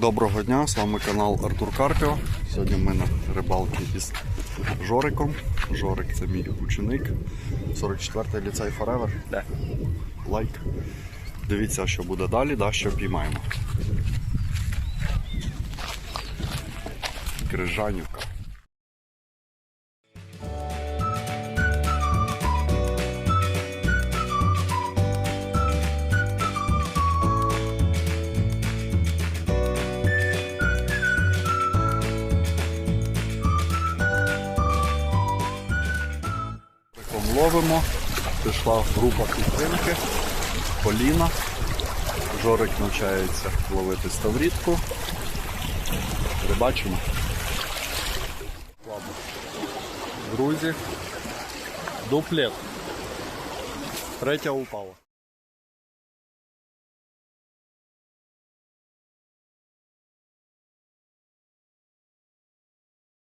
Доброго дня, з вами канал Артур Карпіо. Сьогодні ми на рибалці із Жориком. Жорик це мій ученик. 44-й ліцей Forever. Де? Лайк. Дивіться, що буде далі, да, що піймаємо. Крижанівка. Ловимо. Пішла група підтримки. Поліна. Жорик навчається ловити ставрідку. Прибачимо. Друзі. Дуплет. Третя упала.